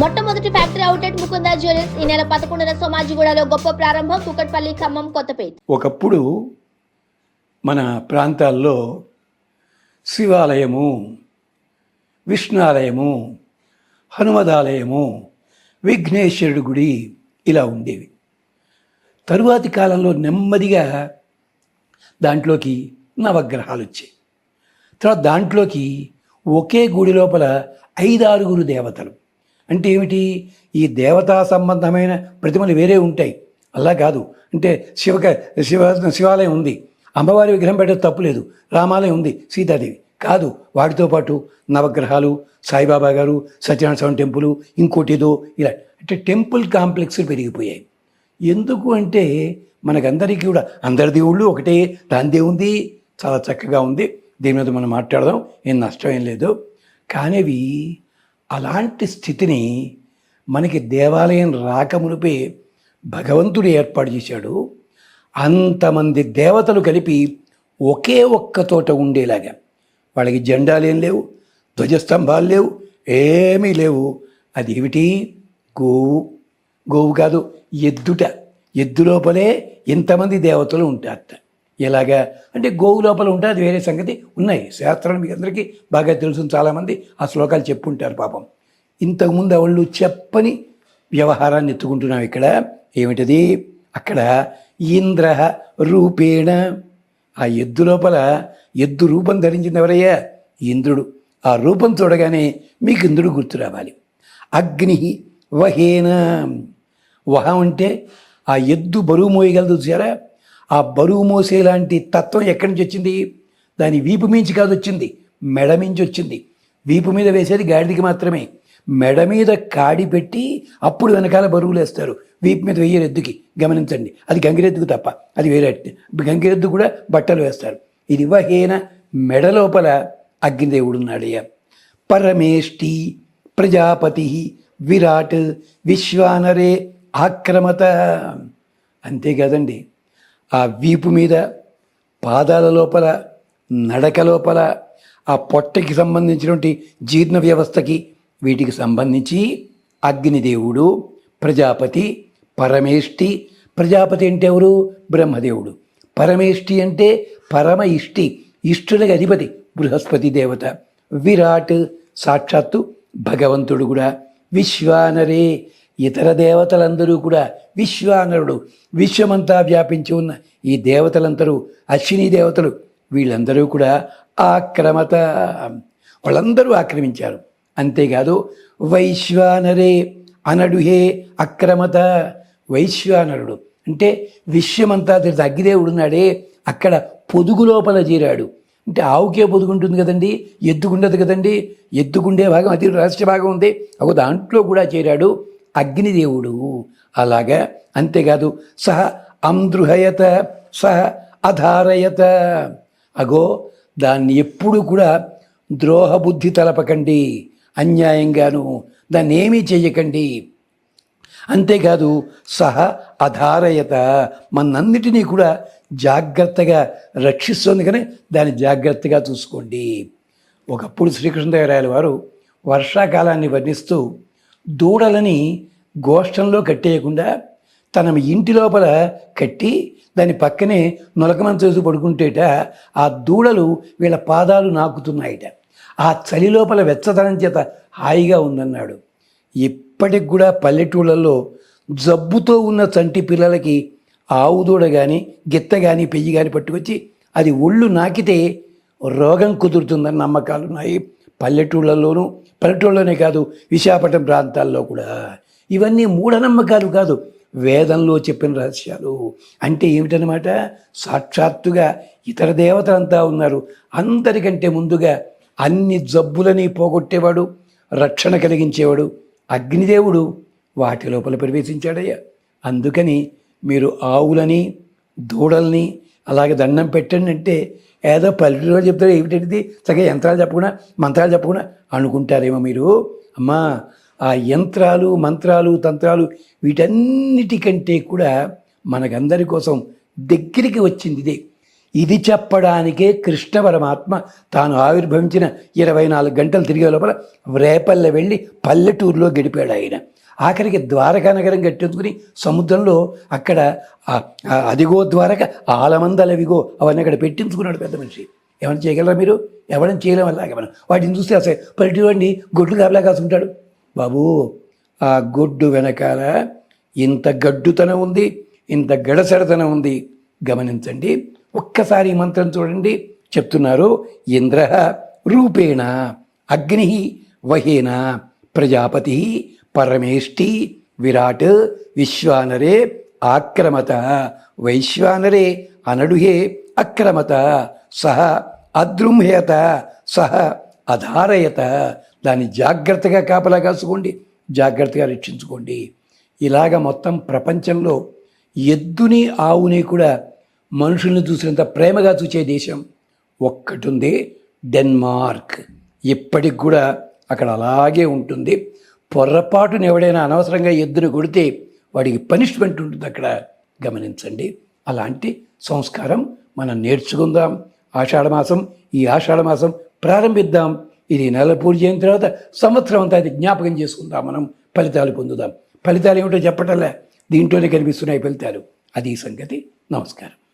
మొట్టమొదటి factory outlet Mukunda jewellers ఈ నెల పదకొండున సోమాజిగూడలో గొప్ప ప్రారంభం కుకట్పల్లి ఖమ్మం కొత్తపేట. ఒకప్పుడు మన ప్రాంతాల్లో శివాలయము విష్ణాలయము హనుమదాలయము విఘ్నేశ్వరుడి గుడి ఇలా ఉండేవి. తరువాతి కాలంలో నెమ్మదిగా దాంట్లోకి నవగ్రహాలు వచ్చాయి. తర్వాత దాంట్లోకి ఒకే గుడి లోపల ఐదారుగురు దేవతలు. అంటే ఏమిటి? ఈ దేవతా సంబంధమైన ప్రతిమలు వేరే ఉంటాయి. అలా కాదు. అంటే శివక శివ శివాలయం ఉంది. అమ్మవారి విగ్రహం పెట్టడం తప్పులేదు రామాలయం ఉంది. సీతాదేవి. కాదు. వాటితో పాటు నవగ్రహాలు సాయిబాబా గారు సత్యనారాయణ స్వామి టెంపుల్ ఇంకోటి ఏదో ఇలా. అంటే టెంపుల్ కాంప్లెక్స్లు పెరిగిపోయాయి. ఎందుకు అంటే మనకందరికీ కూడా అందరి దేవుళ్ళు ఒకటే. దాని ఉంది. చాలా చక్కగా ఉంది. దీని మీద మనం మాట్లాడదాం. ఏం నష్టం ఏం లేదు. కానీ అవి అలాంటి స్థితిని మనకి దేవాలయం రాకమునిపే భగవంతుడు ఏర్పాటు చేశాడు. అంతమంది దేవతలు కలిపి ఒకే ఒక్క తోట ఉండేలాగా. వాళ్ళకి జెండాలేం లేవు ధ్వజస్తంభాలు లేవు ఏమీ లేవు. అది ఏమిటి గోవు. గోవు కాదు ఎద్దుట. ఎద్దు లోపలే ఇంతమంది దేవతలు ఉంటారట. ఎలాగా? అంటే గోవు లోపల ఉంటే అది వేరే సంగతి. ఉన్నాయి. శాస్త్రాలు మీకు అందరికీ బాగా తెలుసు చాలామంది ఆ శ్లోకాలు చెప్పుంటారు పాపం. ఇంతకుముందు వాళ్ళు చెప్పని వ్యవహారాన్ని ఎత్తుకుంటున్నాం ఇక్కడ. ఏమిటది? అక్కడ ఇంద్ర రూపేణ. ఆ ఎద్దు లోపల ఎద్దు రూపం ధరించింది ఎవరయ్యా? ఇంద్రుడు. ఆ రూపం చూడగానే మీకు ఇంద్రుడు గుర్తు రావాలి. అగ్ని వహేన. వహం అంటే ఆ ఎద్దు బరువు మోయగలదు చూసారా ఆ బరువు మోసే లాంటి తత్వం ఎక్కడి నుంచి వచ్చింది? దాని వీపు మించి కాదు వచ్చింది. మెడ మించి వచ్చింది. వీపు మీద వేసేది గాడిదకి మాత్రమే. మెడ మీద కాడి పెట్టి అప్పుడు వెనకాల బరువులు వేస్తారు వీపు మీద వెయ్యరు ఎద్దుకి. గమనించండి. అది గంగిరెద్దుకు తప్ప. అది వేరే గంగిరెద్దు కూడా బట్టలు వేస్తారు. ఇది వహేన మెడ లోపల అగ్నిదేవుడు ఉన్నాడయ్యా పరమేష్టి ప్రజాపతి విరాట్ విశ్వానరే ఆక్రమత. అంతే కదండి ఆ వీపు మీద పాదాల లోపల నడక లోపల ఆ పొట్టకి సంబంధించినటువంటి జీర్ణ వ్యవస్థకి వీటికి సంబంధించి అగ్నిదేవుడు ప్రజాపతి పరమేష్టి ప్రజాపతి అంటే ఎవరు? బ్రహ్మదేవుడు. పరమేష్టి అంటే పరమ ఇష్టి ఇష్టులకి అధిపతి బృహస్పతి దేవత. విరాట్ సాక్షాత్తు భగవంతుడు కూడా. విశ్వానరే. ఇతర దేవతలందరూ కూడా విశ్వానరుడు. విశ్వమంతా వ్యాపించి ఉన్న ఈ దేవతలందరూ అశ్విని దేవతలు వీళ్ళందరూ కూడా ఆక్రమత వాళ్ళందరూ ఆక్రమించారు. అంతేకాదు వైశ్వానరే అనడుహే అక్రమత. వైశ్వానరుడు అంటే విశ్వమంతా తెలిసి అగ్గిదేవుడు ఉన్నాడే అక్కడ పొదుగు లోపల చేరాడు. అంటే ఆవుకే పొదుగుంటుంది కదండి ఎద్దుకుండదు కదండి ఎద్దుకుండే భాగం అతి రహస్య భాగం ఉంది. ఒక దాంట్లో కూడా చేరాడు. అగ్నిదేవుడు. అలాగా? అంతేకాదు సహ అంద్రుహయత సహ అధారయత. అగో దాన్ని ఎప్పుడు కూడా ద్రోహ బుద్ధి తలపకండి అన్యాయంగాను. దాన్ని ఏమీ చేయకండి అంతేకాదు సహ అధారయత. మనందరినీ కూడా జాగ్రత్తగా రక్షిస్తుంది కానీ దాన్ని జాగ్రత్తగా చూసుకోండి. ఒకప్పుడు శ్రీకృష్ణదేవరాయల వారు వర్షాకాలాన్ని వర్ణిస్తూ దూడలని గోష్టంలో కట్టేయకుండా తన ఇంటి లోపల కట్టి దాని పక్కనే నులకమంత చేసి పడుకుంటేట ఆ దూడలు వీళ్ళ పాదాలు నాకుతున్నాయిట. ఆ చలి లోపల వెచ్చదనం చేత హాయిగా ఉందన్నాడు. ఇప్పటికి కూడా పల్లెటూళ్ళల్లో జబ్బుతో ఉన్న చంటి పిల్లలకి ఆవు దూడ కానీ గిత్త కానీ పెయ్యి కానీ పట్టుకొచ్చి అది ఒళ్ళు నాకితే రోగం కుదురుతుందని నమ్మకాలు ఉన్నాయి పల్లెటూళ్ళలోనూ పల్లెటూళ్ళలోనే కాదు విశాఖపట్నం ప్రాంతాల్లో కూడా. ఇవన్నీ మూఢనమ్మకాలు కాదు వేదంలో చెప్పిన రహస్యాలు. అంటే ఏమిటనమాట సాక్షాత్తుగా ఇతర దేవతలంతా ఉన్నారు. అందరికంటే ముందుగా అన్ని జబ్బులని పోగొట్టేవాడు రక్షణ కలిగించేవాడు అగ్నిదేవుడు వాటి లోపల ప్రవేశించాడయ్యా. అందుకని మీరు ఆవులని దూడల్ని అలాగే దండం పెట్టండి అంటే ఏదో పల్లెటూరులో చెప్తారు ఏమిటంటే చక్కగా యంత్రాలు చెప్పకుండా మంత్రాలు చెప్పకుండా అనుకుంటారేమో మీరు? అమ్మా ఆ యంత్రాలు మంత్రాలు తంత్రాలు వీటన్నిటికంటే కూడా మనకందరి కోసం దగ్గరికి వచ్చింది ఇదే. ఇది చెప్పడానికే కృష్ణ పరమాత్మ తాను ఆవిర్భవించిన ఇరవై నాలుగు గంటలు తిరిగే లోపల రేపల్లె వెళ్ళి పల్లెటూరులో గడిపాడు ఆయన. ఆఖరికి ద్వారకా నగరం కట్టించుకుని సముద్రంలో అక్కడ అదిగో ద్వారక ఆలమందలవిగో అవన్నీ అక్కడ పెట్టించుకున్నాడు పెద్ద మనిషి. ఏమైనా చేయగలరా మీరు? ఎవరైనా చేయలేము అలాగే మనం. వాటిని చూస్తే అసలు పల్లెటూరు గొడ్లు కాపలా కాసుకుంటాడు. బాబు ఆ గొడ్డు వెనకాల ఇంత గడ్డుతనం ఉంది ఇంత గడసడతనం ఉంది. గమనించండి ఒక్కసారి ఈ మంత్రం చూడండి. చెప్తున్నారు ఇంద్ర రూపేణ అగ్ని వహేన ప్రజాపతి పరమేష్టి విరాట్ విశ్వానరే ఆక్రమత వైశ్వానరే అనడుహే అక్రమత సహ అద్రుంహేత సహ అధారయత. దాన్ని జాగ్రత్తగా కాపలా కాసుకోండి జాగ్రత్తగా రక్షించుకోండి. ఇలాగ మొత్తం ప్రపంచంలో ఎద్దుని ఆవుని కూడా మనుషుల్ని చూసినంత ప్రేమగా చూసే దేశం ఒక్కటి ఉంది డెన్మార్క్. ఇప్పటికి కూడా అక్కడ అలాగే ఉంటుంది. పొరపాటున ఎవడైనా అనవసరంగా ఎద్దును కొడితే వాడికి పనిష్మెంట్ ఉంటుంది అక్కడ. గమనించండి. అలాంటి సంస్కారం మనం నేర్చుకుందాం. ఆషాఢమాసం ఈ ఆషాఢమాసం ప్రారంభిద్దాం. ఇది నెల పూర్తి అయిన తర్వాత సంవత్సరం అంతా అది జ్ఞాపకం చేసుకుందాం మనం ఫలితాలు పొందుదాం. ఫలితాలు ఏమిటో చెప్పటంలే. దీంట్లోనే కనిపిస్తున్నాయి ఫలితాలు. అది ఈ సంగతి. నమస్కారం.